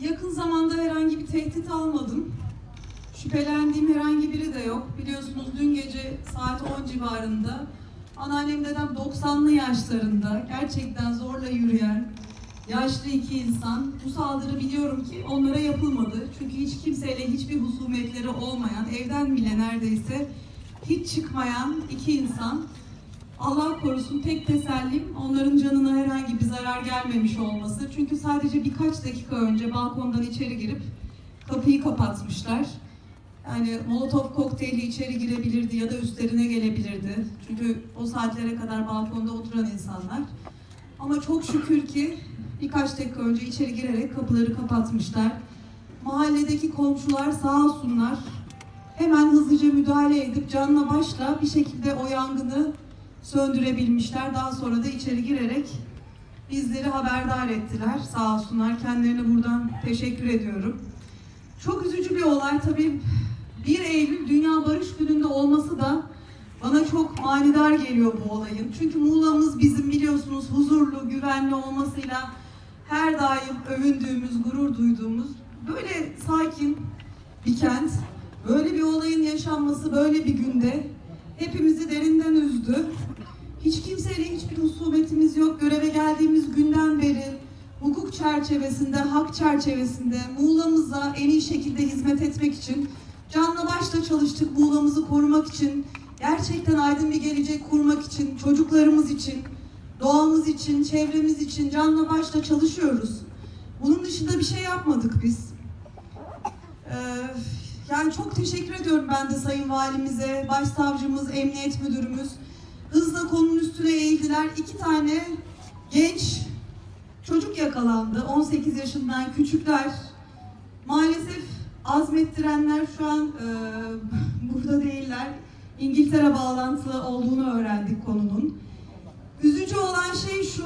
Yakın zamanda herhangi bir tehdit almadım. Şüphelendiğim herhangi biri de yok. Biliyorsunuz dün gece saat 10 civarında anneannem dedem 90'lı yaşlarında gerçekten zorla yürüyen yaşlı iki insan. Bu saldırı biliyorum ki onlara yapılmadı. Çünkü hiç kimseyle hiçbir husumetleri olmayan, evden bile neredeyse hiç çıkmayan iki insan. Allah korusun tek tesellim onların canına herhangi bir zarar gelmemiş olması. Çünkü sadece birkaç dakika önce balkondan içeri girip kapıyı kapatmışlar. Yani molotof kokteyli içeri girebilirdi ya da üstlerine gelebilirdi. Çünkü o saatlere kadar balkonda oturan insanlar. Ama çok şükür ki birkaç dakika önce içeri girerek kapıları kapatmışlar. Mahalledeki komşular sağ olsunlar hemen hızlıca müdahale edip canla başla bir şekilde o yangını söndürebilmişler. Daha sonra da içeri girerek bizleri haberdar ettiler. Sağ olsunlar. Kendilerine buradan teşekkür ediyorum. Çok üzücü bir olay tabii. 1 Eylül Dünya Barış Günü'nde olması da bana çok manidar geliyor bu olayın. Çünkü Muğla'mız bizim biliyorsunuz huzurlu, güvenli olmasıyla her daim övündüğümüz, gurur duyduğumuz böyle sakin bir kent. Böyle bir olayın yaşanması böyle bir günde hepimizi derinden üzdü. Husumetimiz yok. Göreve geldiğimiz günden beri hukuk çerçevesinde, hak çerçevesinde Muğla'mıza en iyi şekilde hizmet etmek için canla başla çalıştık Muğla'mızı korumak için, gerçekten aydın bir gelecek kurmak için, çocuklarımız için, doğamız için, çevremiz için canla başla çalışıyoruz. Bunun dışında bir şey yapmadık biz. Ee, yani çok teşekkür ediyorum ben de Sayın Valimize, Başsavcımız, Emniyet Müdürümüz. Hızla konunun üstüne eğildiler. İki tane genç çocuk yakalandı. 18 yaşından küçükler. Maalesef azmettirenler şu an e, burada değiller. İngiltere bağlantılı olduğunu öğrendik konunun. Üzücü olan şey şu,